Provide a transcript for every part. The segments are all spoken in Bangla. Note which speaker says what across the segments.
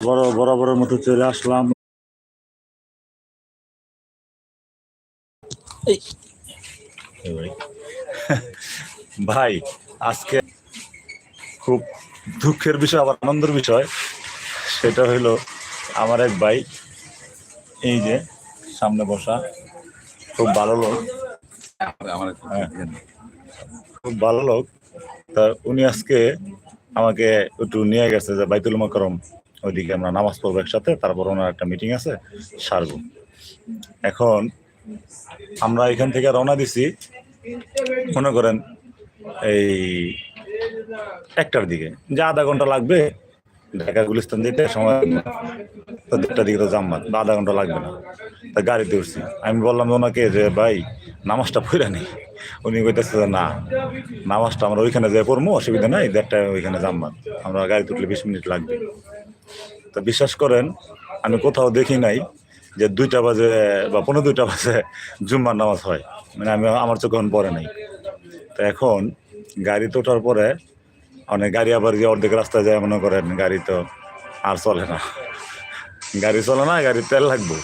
Speaker 1: বড় বরাবরের মতো চলে আসলাম। ভাই। আজকে খুব দুঃখের বিষয় আবার আনন্দের বিষয়। সেটা হইল আমার এক ভাই এই যে সামনে বসা খুব ভালো লোক। হ্যাঁ। খুব ভালো লোক। তা উনি আজকে আমাকে একটু নিয়ে গেছে যে বাইতুল মাকরম ওইদিকে আমরা নামাজ পড়ব একসাথে, তারপর ওনার একটা মিটিং আছে, সারবো। এখন আমরা এখান থেকে রওনা দিছি, মনে করেন এই একটার দিকে। যে আধা ঘণ্টা লাগবে, ঢাকা গুলিস্তান যেতে সময় তো দেড়টার দিকে তো জাম্মাত বা আধা ঘণ্টা লাগবে না। তা গাড়িতে উঠছি। আমি বললাম ওনাকে যে, ভাই, নামাজটা পড়ে নেই উনি কইতেছে যে, না, নামাজটা আমরা ওইখানে যাই পড়ব, অসুবিধা নাই দেড়টা ওইখানে জাম্মাত আমরা গাড়িতে উঠলে বিশ মিনিট লাগবে। তো বিশ্বাস করেন, আমি কোথাও দেখি নাই যে দুইটা বাজে বা পনেরো দুইটা বাজে জুম্মার নামাজ হয়। মানে আমি আমার চোখে পরে নাই। তো এখন গাড়িতে ওঠার পরে অনেক গাড়ি আবার যে অর্ধেক রাস্তায় যায় মনে করেন, গাড়ি তো আর চলে না। গাড়ি চলে না, গাড়ির তেল লাগবো।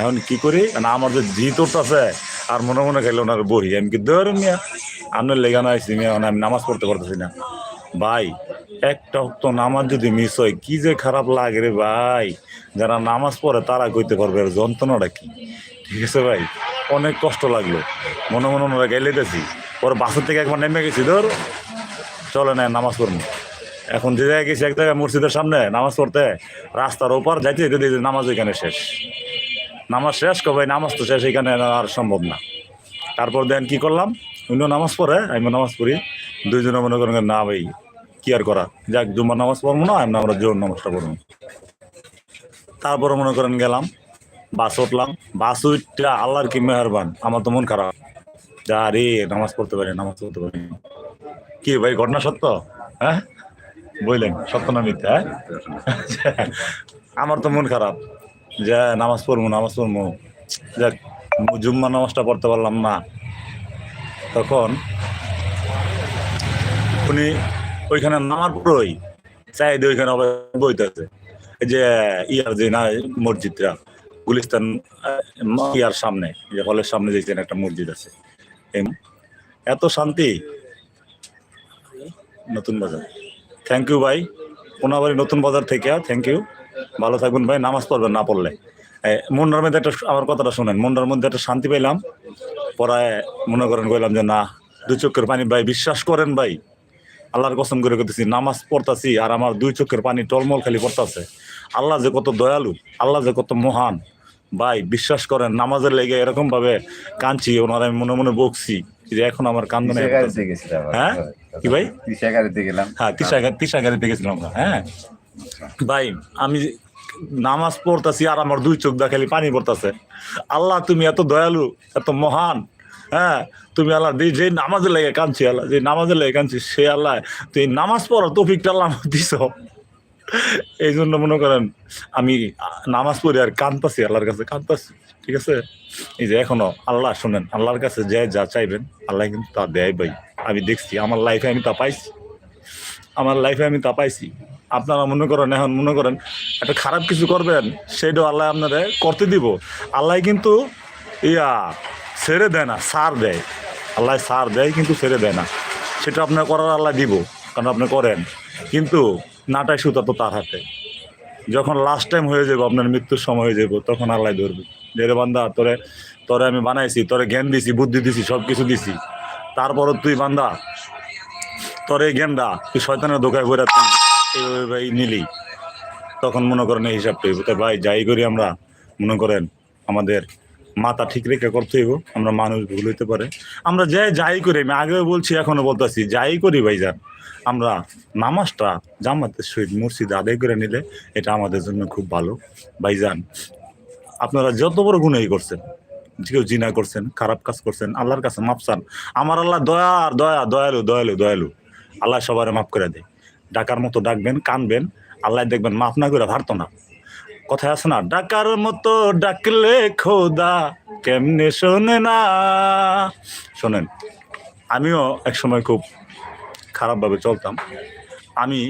Speaker 1: এখন কি করি? মানে আমার যে জি আছে আর মনে মনে খাইলে ওনার বহি। আমি কি ধরুন মিয়া? আপনার লেগানো আইসি মিয়া মানে আমি নামাজ পড়তে পারতেছি না। ভাই একটা তো নামাজ যদি মিস হয়, কি যে খারাপ লাগে রে ভাই? যারা নামাজ পড়ে, তারা কইতে পারবে যন্ত্রণাটা কি? ঠিক আছে ভাই? অনেক কষ্ট লাগল। মনে মনে ওনারা গেলে গেছি পরে বাসের থেকে একবার নেমে গেছি, ধর। চলে না, নামাজ পড়ব। এখন যে জায়গায় গেছি, এক জায়গায় মসজিদের সামনে, নামাজ পড়তে। রাস্তার ওপার যাইতে যেতে দেখি নামাজ এখানে শেষ। নামাজ শেষ কবে নামাজ তো শেষ, এখানে আর সম্ভব না। তারপর দেন কি করলাম? উনিও নামাজ পড়ে আমিও নামাজ পড়ি। দুইজনে মনে করেন না ভাই কি আর করা? যাক, জুম্মার নামাজ পড়ব না আমি আমরা জোর নামাজটা পড়ব। তারপরে মনে করেন গেলাম, বাস উঠলাম, বাস উঠটা আল্লাহর কি মেহরবান, আমার তো মন খারাপ। যা রে, নামাজ পড়তে পারি নামাজ পড়তে পারি কি ভাই, ঘটনা সত্য? হ্যাঁ? বললেন, সত্য না মিথ্যা হ্যাঁ? আমার তো মন খারাপ, যে নামাজ পড়ব নামাজ পড়ব। যাক জুম্মা নামাজটা পড়তে পারলাম না। তখন উনি ওইখানে নামার পরই। চাইদে ওইখানে বইতেছে। যে ইয়ার যে না মসজিদটা গুলিস্তান ইয়ার সামনে যে হলের সামনে দেখছেন একটা মসজিদ আছে। এত শান্তি। নতুন বাজার। থ্যাংক ইউ ভাই। কোনাবাড়ি নতুন বাজার থেকে থ্যাংক ইউ ভালো থাকবেন ভাই নামাজ পড়বেন না পড়লে। এ, মনটার মধ্যে একটা আমার কথাটা শুনেন মনটার মধ্যে একটা শান্তি পেলাম পড়ায় মনে করেন কইলাম যে না দু চোখের পানি ভাই বিশ্বাস করেন ভাই। আল্লাহর কসম করে করতেছি নামাজ পড়তাছি আর আমার দুই চোখের পানি টলমল খালি পড়তাছে আল্লাহ যে কত দয়ালু আল্লাহ যে কত মহান। ভাই বিশ্বাস করেন নামাজের লেগে এরকম ভাবে কাঁদছি ওনার আমি মনে মনে বকছি যে এখন আমার কান্দনে হ্যাঁ? কি ভাই?
Speaker 2: গেলাম।
Speaker 1: হ্যাঁ তিসা তিসা গাড়িতে গেছিলাম হ্যাঁ? ভাই আমি নামাজ পড়তাছি আর আমার দুই চোখ দা খালি পানি পড়তাছে। আল্লাহ তুমি এত দয়ালু এত মহান হ্যাঁ তুমি আল্লাহ যে- নামাজের লেগে কাঁদছি আল্লাহ, যে নামাজের লেগে কাঁদছি, সে আল্লাহ তুই নামাজ পড়ার তৌফিকটা আল্লাহ দিছ। এই জন্য মনে করেন, আমি নামাজ পড়ি আর কাঁদতাছি আল্লাহর কাছে, কাঁদতাছি, ঠিক আছে? এই যে এখনও আল্লাহ শুনেন, আল্লাহর কাছে যে যা চাইবেন, আল্লাহ কিন্তু তা দেয় ভাই। আমি দেখছি, আমার লাইফে আমি তা পাইছি। আমার লাইফে আমি তা পাইছি। আপনারা মনে করেন, এখন মনে করেন, একটা খারাপ কিছু করবেন, সেটাও আল্লাহ আপনারা করতে দিব। আল্লাহ কিন্তু, ইয়া ছেড়ে দেয় না, সার দেয়। আল্লাহ সার দেয়, কিন্তু ছেড়ে দেয় না। সেটা আপনার করার আল্লাহ দিব, কারণ আপনি করেন। কিন্তু নাটাই সুতা তো তার হাতে। যখন লাস্ট টাইম হয়ে যাব, আপনার মৃত্যুর সময় হয়ে যাব, তখন আল্লাহ ধরবে। যে বান্দা, তোরে তোরে আমি বানাইছি, তোরে জ্ঞান দিছি, বুদ্ধি দিছি সব কিছু দিছি। তারপরও তুই বান্দা, তোর এই জ্ঞানটা, তুই শয়তানের দোকায় ঘুরে তুই এই নিলি, তখন মনে করেন এই হিসাবটা ভাই, যাই করি আমরা, মনে করেন আমাদের মাথা ঠিক রেখে করতে হইব, আমরা মানুষ ভুল হইতে পারে। আমরা যাই যাই করি, আমি আগেও বলছি, এখনও বলতেছি, যাই করি ভাইজান, আমরা নামাজটা জামাতের সহিত মসজিদে আদায় করে নিলে এটা আমাদের জন্য খুব ভালো। ভাইজান, আপনারা যত বড় গুণাই করছেন, কেউ জিনা করছেন, খারাপ কাজ করছেন, আল্লাহর কাছে মাপ চান, আমার আল্লাহ দয়া আর দয়া, দয়ালু দয়ালু দয়ালু, আল্লাহ সবার মাফ করে দেয়। ডাকার মতো ডাকবেন, কানবেন, আল্লাহ দেখবেন মাফ না করে ভারত না। কথায় আছে না ডাকার মতো ডাকলে খোদা, কেমনে শোনে না? শোনেন, আমিও এক সময় খুব খারাপভাবে চলতাম। আমি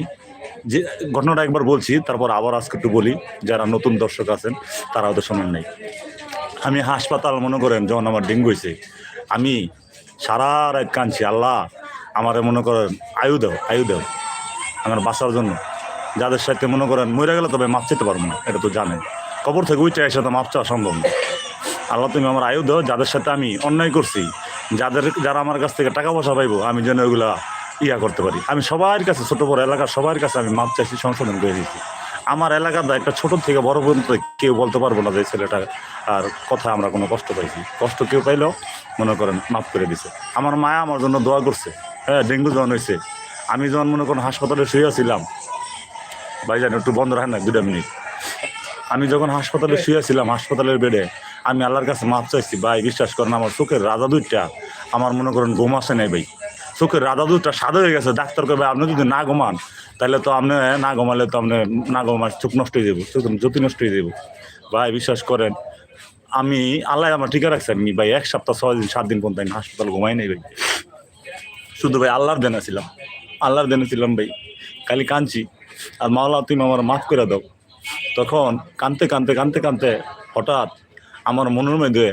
Speaker 1: যে ঘটনাটা একবার বলছি, তারপর আবার আজকে একটু বলি, যারা নতুন দর্শক আছেন, তারা হয়তো শোনেন নাই। আমি হাসপাতাল, মনে করেন, যখন আমার ডেঙ্গু হয়েছে, আমি সারা রাত কাঁদছি, আল্লাহ, আমার মনে করেন, আয়ু দাও আয়ু দাও, আমার বাঁচার জন্য। যাদের সাথে মনে করেন মরে গেলে তবে মাপ চেতে পারব না, এটা তো জানেন। কবর থেকে উঠে এসে তো মাপ চাওয়া সম্ভব না। আল্লাহ তুমি আমার আয়ু দাও, যাদের সাথে আমি অন্যায় করছি, যাদের যারা আমার কাছ থেকে টাকা পয়সা পাইবো, আমি যেন ওইগুলা ইয়া করতে পারি। আমি সবার কাছে, ছোট বড় এলাকার সবার কাছে আমি মাপ চাইছি, সংশোধন করে দিয়েছি। আমার এলাকার একটা ছোট থেকে বড় পর্যন্ত কেউ বলতে পারব না যে ছেলেটা আর কথা আমরা কোনো কষ্ট পাইছি। কষ্ট কেউ পাইলেও মনে করেন মাফ করে দিছে। আমার মায়া আমার জন্য দোয়া করছে। হ্যাঁ ডেঙ্গু যখন হয়েছে আমি যখন মনে করেন হাসপাতালে শুয়েছিলাম ভাইজান একটু বন্ধ রাখেন না দুটা মিনিট। আমি যখন হাসপাতালে শুয়েছিলাম হাসপাতালের বেডে আমি আল্লাহর কাছে মাপ চাইছি ভাই বিশ্বাস করেন আমার চোখের রাজা দুইটা আমার মনে করেন ঘুম আসে নাই ভাই। চোখের রাজা দুইটা সাদা হয়ে গেছে ডাক্তার কবে আপনি যদি না ঘুমান তাহলে তো আপনি না ঘুমালে তো আপনি না ঘুমান চোখ নষ্ট হয়ে যাব চোখ জ্যোতি নষ্ট হয়ে যাব ভাই বিশ্বাস করেন আমি আল্লাহ আমার টিকা রাখছেন আমি ভাই এক সপ্তাহ ছয় দিন সাত দিন পর্যন্ত আমি হাসপাতাল ঘুমাই নাই ভাই। শুধু ভাই আল্লাহর দেনা ছিলাম আল্লাহর দেনা ছিলাম ভাই। খালি কাঁদছি। আর মাওলা, তুমি আমার মাফ করে দাও। তখন কানতে কানতে কানতে কানতে হঠাৎ আমার মনের মধ্যে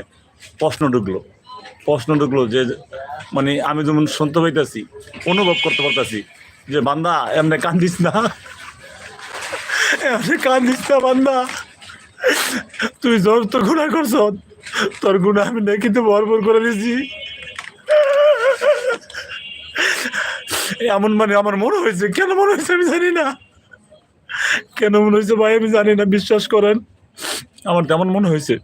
Speaker 1: প্রশ্ন ঢুকলো। প্রশ্ন ঢুকলো যে মানে আমি যেমন শুনতে পাইতেছি অনুভব করতে পারতেছি যে, বান্দা, এমনি কান্দিস না। এমনি কান্দিস না, বান্দা। তুই জোর তোর গুণা করছ তোর গুণা আমি নেকিতে ভরপুর করে দিয়েছি এমন মানে আমার মনে হয়েছে, কেন মনে হয়েছে আমি জানি না। কেন মনে হয়েছে ভাই আমি জানি না, বিশ্বাস করেন। আমার তেমন মনে হয়েছে।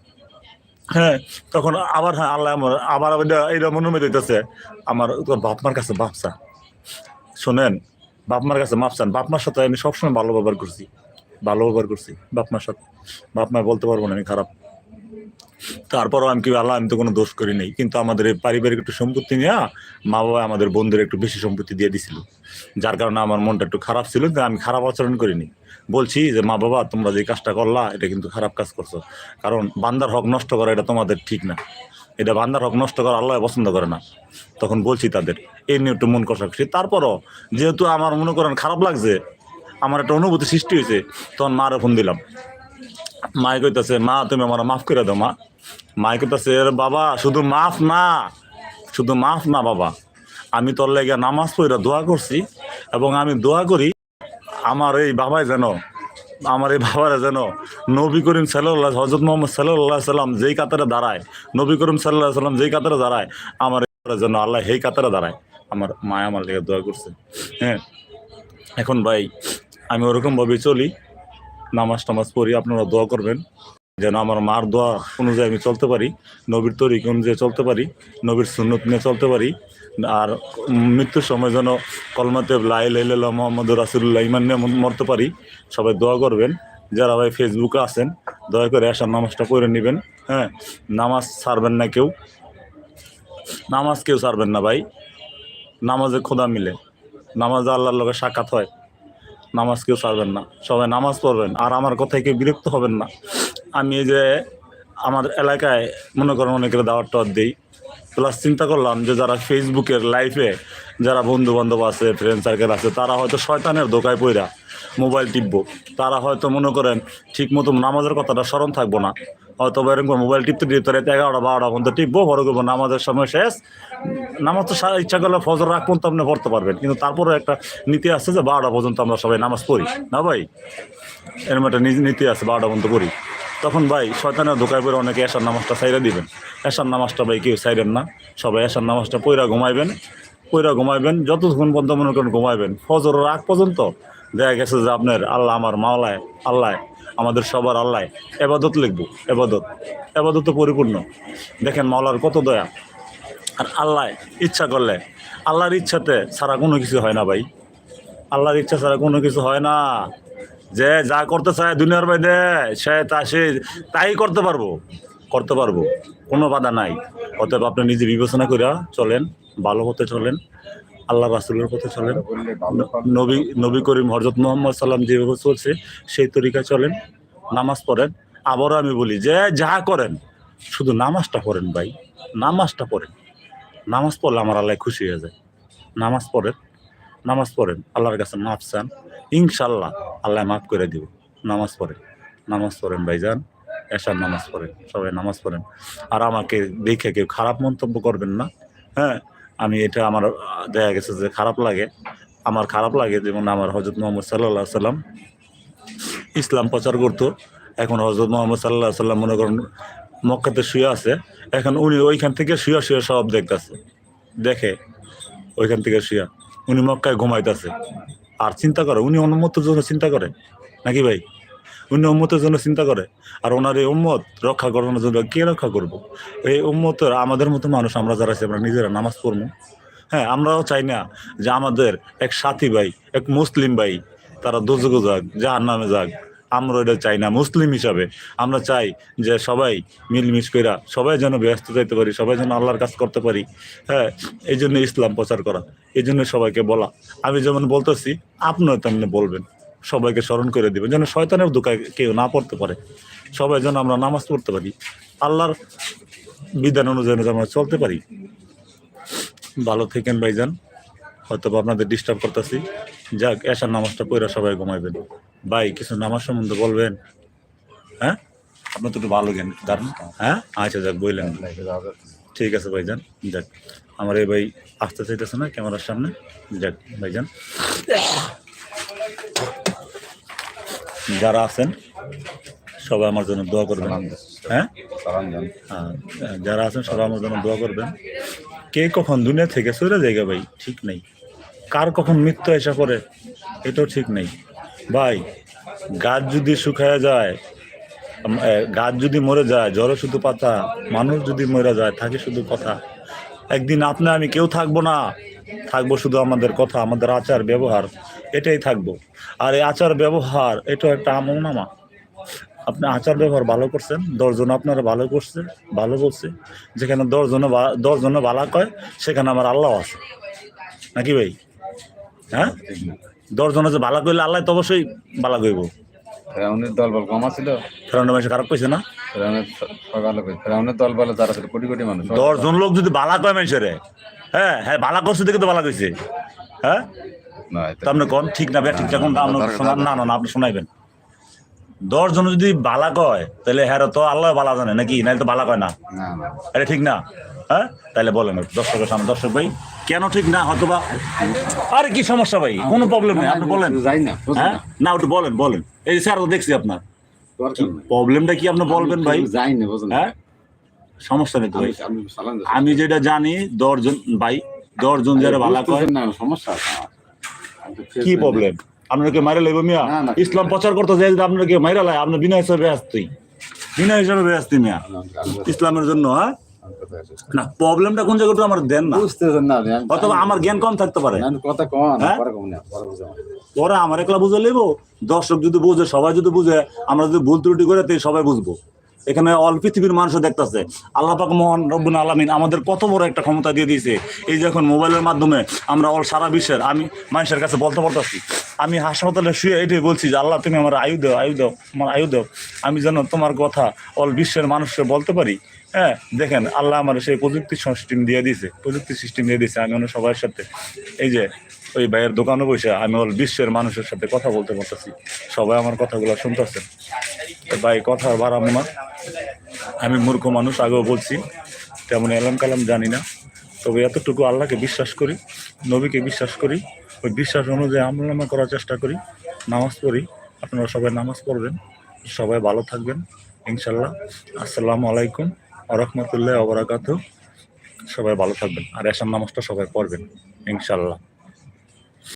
Speaker 1: হ্যাঁ তখন আবার হ্যাঁ আল্লাহ আমার, আবার এটা- মনে মনে হইতেছে, আমার তোর বাপ মার কাছে বাপসা। শোনেন বাপ মার কাছে মাপ চান বাপ সাথে আমি সবসময় ভালো ব্যবহার করছি। ভালো ব্যবহার করছি, বাপমার সাথে। বাপ মা বলতে পারব না আমি খারাপ। তারপরও আমি কি আল্লাহ, আমি তো কোনো দোষ করি নাই। কিন্তু আমাদের এই পারিবারিক একটু সম্পত্তি নিয়ে, মা বাবা আমাদের বন্ধুর একটু বেশি সম্পত্তি দিয়ে দিছিল। যার কারণে আমার মনটা একটু খারাপ ছিল যে আমি খারাপ আচরণ করিনি। বলছি যে, মা বাবা, তোমরা যে কাজটা করলা, এটা কিন্তু খারাপ কাজ করছ। কারণ বান্দার হক নষ্ট করা এটা তোমাদের ঠিক না। এটা বান্দার হক নষ্ট করা আল্লাহ পছন্দ করে না। তখন বলছি তাদের এই নিয়ে একটু মন কষাকষি তারপরও যেহেতু আমার মনে করেন খারাপ লাগছে, আমার একটা অনুভূতি সৃষ্টি হয়েছে, তখন মারে ফোন দিলাম। মায় কইতাছে, মা, তুমি আমার মাফ করে দাও, মা। মায় কইতাছে, "এর বাবা, শুধু মাফ না, শুধু মাফ না বাবা। আমি তোর লেগে নামাজ পড়ে দোয়া করছি এবং আমি দোয়া করি, আমার এই বাবাই যেন, আমার এই বাবারা যেন নবী করিম সাল্লাহ হজরত মোহাম্মদ সাল্লাহ সাল্লাম যেই কাতারে দাঁড়ায়, নবী করিম সাল্লাহ সাল্লাম যেই কাতারে দাঁড়ায়, আমার যেন আল্লাহ সেই কাতারে দাঁড়ায়। আমার মায় আমার লেগে দোয়া করছে। হ্যাঁ এখন ভাই, আমি ওরকমভাবে চলি। নামাজ টামাজ পড়ি, আপনারা দোয়া করবেন। যেন আমার মার দোয়া অনুযায়ী আমি চলতে পারি, নবীর তরিক অনুযায়ী চলতে পারি, নবীর সুন্নত নিয়ে চলতে পারি, আর মৃত্যুর সময় যেন কলমাতে লাই লাইল্লাহ মোহাম্মদ রাসুল্লাহ ইমান নিয়ে মরতে পারি, সবাই দোয়া করবেন। যারা ভাই ফেসবুকে আছেন, দয়া করে আসার নামাজটা পড়ে নেবেন হ্যাঁ। নামাজ ছাড়বেন না কেউ। নামাজ কেউ ছাড়বেন না ভাই। নামাজে খোদা মিলে। নামাজে আল্লাহর লোকের সাক্ষাৎ হয়। নামাজ কেউ ছাড়বেন না। সবাই নামাজ পড়বেন, আর আমার কথায় কেউ বিরক্ত হবেন না। আমি যে আমার এলাকায় মনে করেন অনেকের দাওয়াত টাওয়ার দিই। প্লাস চিন্তা করলাম যে যারা ফেসবুকের লাইফে যারা বন্ধু বান্ধব আছে ফ্রেন্ড সার্কেল আছে, তারা হয়তো শয়তানের দোকায় পইরা মোবাইল টিপব। তারা হয়তো মনে করেন ঠিক মতো নামাজের কথাটা স্মরণ থাকব না। হয়তো বা এরকম মোবাইল টিপতে টিপতে রাতে এগারোটা, বারোটা পর্যন্ত টিপবো বড় করব, নামাজের সময় শেষ। নামাজ তো ইচ্ছা করলে ফজর রাখ পর্যন্ত আপনি পড়তে পারবেন। কিন্তু তারপরে একটা নীতি আছে যে বারোটা পর্যন্ত আমরা সবাই নামাজ পড়ি। না ভাই? এরকম একটা নীতি- আছে, বারোটা পর্যন্ত পড়ি। তখন ভাই শয়তানের দোকায় পড়ে অনেকে এসার নামাজটা সাইরা দিবেন। এসার নামাজটা ভাই কেউ সাইরেন না। সবাই এসার নামাজটা পইরা ঘুমাইবেন। পইরা ঘুমাইবেন, যতক্ষণ পর্যন্ত মনে করেন ঘুমাইবেন। ফজর আগ পর্যন্ত দেখা গেছে যে আপনার আল্লাহ আমার মাওলায়, আল্লাহ আমাদের সবার আল্লাহ। এবাদত লিখব, এবাদত। এবাদতে পরিপূর্ণ। দেখেন মাওলার কত দয়া। আর আল্লাহ ইচ্ছা করলে, আল্লাহর ইচ্ছাতে ছাড়া কোনো কিছু হয় না ভাই। আল্লাহর ইচ্ছা ছাড়া কোনো কিছু হয় না। যে যা করতে চায় দুনিয়ার বাইরে, সে তা সে তাই করতে পারব। করতে পারব। কোনো বাধা নাই। অতএব আপনি নিজে বিবেচনা করে চলেন, ভালো হতে চলেন। আল্লাহ রাসুলের পথে চলেন। নবী নবী করিম হরজত মোহাম্মদ সাল্লাম যেভাবে চলছে, সেই তরিকায় চলেন, নামাজ পড়েন। আবারও আমি বলি, যে যা করেন, শুধু নামাজটা পড়েন ভাই, নামাজটা পড়েন। নামাজ পড়লে আমার আল্লাহ খুশি হয়ে যায়। নামাজ পড়েন নামাজ পড়েন, আল্লাহর কাছে মাফ চান ইনশাল্লাহ আল্লাহ মাফ করে দিব। নামাজ পড়েন নামাজ পড়েন ভাই ভাইজান, এশার নামাজ পড়েন, সবাই নামাজ পড়েন। আর আমাকে দেখে কেউ খারাপ মন্তব্য করবেন না হ্যাঁ? আমি এটা আমার দেখা গেছে যে খারাপ লাগে। আমার খারাপ লাগে, যেমন আমার হজরত মোহাম্মদ সাল্লাহ সাল্লাম ইসলাম প্রচার করতো। এখন হজরত মোহাম্মদ সাল্লাহ সাল্লাম মনে করেন মক্কাতে শুয়ে আছে। এখন উনি ওইখান থেকে শুয়ে শুয়ে সব দেখতেছে। দেখে ওইখান থেকে শুয়া উনি মক্কায় ঘুমাইতেছে। আর চিন্তা করে, উনি উন্মতের জন্য চিন্তা করে? নাকি ভাই? উনি উম্মতের জন্য চিন্তা করে। আর ওনার এই উম্মত রক্ষা করানোর জন্য কে রক্ষা করব? এই উম্মতের, আমাদের মতো মানুষ আমরা যারা আছি, আমরা নিজেরা নামাজ পড়ব। হ্যাঁ আমরাও চাই না যে আমাদের এক সাথী ভাই, এক মুসলিম ভাই, তারা দুযোগ যাক যার নামে যাক। আমরা এটা চাই না, মুসলিম হিসাবে। আমরা চাই যে সবাই মিলমিশ কইরা, সবাই যেন ব্যস্ত যাইতে পারি, সবাই যেন আল্লাহর কাজ করতে পারি। হ্যাঁ এই জন্য ইসলাম প্রচার করা, এই জন্য সবাইকে বলা। আমি যেমন বলতেছি, আপনিও তেমনি বলবেন। সবাইকে স্মরণ করে দেবেন, যেন শয়তানের দোকায় কেউ না পড়তে পারে। সবাই যেন আমরা নামাজ পড়তে পারি। আল্লাহর বিধান অনুযায়ী আমরা চলতে পারি। ভালো থেকেন ভাইজান। হয়তো আপনাদের ডিস্টার্ব করতেছি। যাক এসার নামাজটা পড়ে সবাই ঘুমাইবেন। ভাই, কিছু নামাজ সম্বন্ধে বলবেন? হ্যাঁ? আপনার তো একটু ভালো জ্ঞান দারুণ হ্যাঁ? আচ্ছা যাক বললেন ঠিক আছে ভাইজান, যাক। আমার এই ভাই আসতে চাইতেছে না, ক্যামেরার সামনে। যাক, ভাইজান। যারা আছেন সবাই আমার জন্য দোয়া করবেন। হ্যাঁ? আর যারা আছেন সবাই আমার জন্য দোয়া করবেন। কে কখন দুনিয়া থেকে সরে জায়গা ভাই? ঠিক নেই। কার কখন মৃত্যু এসে পড়ে এটাও ঠিক নেই। ভাই গাছ যদি শুকায় যায় গাছ যদি মরে যায় জ্বরে শুধু পাতা মানুষ যদি মরে যায় থাকে শুধু কথা। একদিন আপনি আমি কেউ থাকব না। থাকব শুধু আমাদের কথা আমাদের আচার ব্যবহার এটাই থাকব। আর এই আচার ব্যবহার এটা একটা আমল নামা আপনি আচার ব্যবহার ভালো করছেন দশজন আপনারা ভালো করছে ভালো বলছে। যেখানে দশজনে দশজনে ভালো কয় সেখানে আমার আল্লাহ আছে। নাকি ভাই? হ্যাঁ? দশজনে যে ভালো করলে আল্লাহ তো অবশ্যই ভালো করব
Speaker 2: ফেরাউনের কম
Speaker 1: মাসে খারাপ কইছে না?
Speaker 2: ফেরাউনের যারা ছিল কোটি কোটি মানুষ।
Speaker 1: দশজন লোক যদি ভালো কয় মানুষের হ্যাঁ হ্যাঁ ভালো করছে দেখে তো ভালো কইছে। হ্যাঁ? তো আপনি কোন? ঠিক না ঠিক আপনি শোনান না না না, আপনি শোনাইবেন। দশ জন যদি বালা কয় তাহলে হ্যাঁ তো আল্লাহ বালা জানে নাকি? নাহলে তো বালা কয় না।
Speaker 2: না না।
Speaker 1: এটা ঠিক না? হ্যাঁ? তাহলে বলেন দর্শকের সামনে। দর্শক ভাই কেন ঠিক না? হয়তো বা আরে কি সমস্যা ভাই? কোনো প্রবলেম নেই আপনি বলেন।
Speaker 2: না
Speaker 1: হ্যাঁ?
Speaker 2: না।
Speaker 1: না একটু বলেন বলেন। এই স্যার তো দেখছি আপনার। প্রবলেমটা কি আপনি বলবেন ভাই?
Speaker 2: না
Speaker 1: হ্যাঁ? সমস্যা নেই তো ভাই।
Speaker 2: আমি
Speaker 1: যেটা জানি দশজন ভাই দশজন যারা ভালো কয়
Speaker 2: না সমস্যা।
Speaker 1: কি প্রবলেম আপনারা কি মাইরা লাগবে মিয়া। ইসলাম প্রচার করতে যাই আপনারা কি মাইরা লাই আপনি বিনা হিসাবে ব্যস্তই বিনা হিসাবে ব্যস্ত মিয়া। ইসলামের জন্য হ্যাঁ? না প্রবলেমটা কোন জায়গাটা আমার দেন না।
Speaker 2: বুঝতেছেন না
Speaker 1: অথবা আমার জ্ঞান কম থাকতে পারে।
Speaker 2: কথা
Speaker 1: হ্যাঁ?
Speaker 2: পরে কম।
Speaker 1: ওরা আমার একলা বুঝে নেব দর্শক যদি বুঝে সবাই যদি বুঝে আমরা যদি ভুল ত্রুটি করে তাই সবাই বুঝব। এখানে অল পৃথিবীর মানুষও দেখতেছে। আল্লাহ পাক মোহন রব্বুল আলমিন আমাদের কত বড় একটা ক্ষমতা দিয়ে দিয়েছে। এই যে এখন মোবাইলের মাধ্যমে আমরা অল সারা বিশ্বের, আমি মানুষের কাছে বলতে পারতেছি, আমি হাসপাতালে শুয়ে এটাই বলছি যে, আল্লাহ তুমি আমার আয়ু দাও আয়ু দাও, আমার আয়ু দাও। আমি যেন তোমার কথা অল বিশ্বের মানুষকে বলতে পারি। হ্যাঁ দেখেন, আল্লাহ আমার সেই প্রযুক্তি সিস্টেম দিয়ে দিয়েছে, প্রযুক্তি সিস্টেম দিয়ে দিয়েছে। আমি অন্য সবার সাথে, এই যে ওই ভাইয়ের দোকানে বসে আমি অল বিশ্বের মানুষের সাথে কথা বলতে পারতেছি। সবাই আমার কথাগুলো শুনতেছেন তো ভাই কথা আর বাড়াবো না। আমি মূর্খ মানুষ, আগেও বলছি, তেমন এলাম কালাম জানি না। তবে এতটুকু আল্লাহকে বিশ্বাস করি, নবীকে বিশ্বাস করি, ওই বিশ্বাস অনুযায়ী আমলনামা করার চেষ্টা করি, নামাজ পড়ি। আপনারা সবাই নামাজ পড়বেন, সবাই ভালো থাকবেন ইনশাল্লাহ আসসালামু আলাইকুম আরহামতুল্লাহ অবরাকাত সবাই ভালো থাকবেন, আর এসার নামাজটা সবাই পড়বেন ইনশাল্লাহ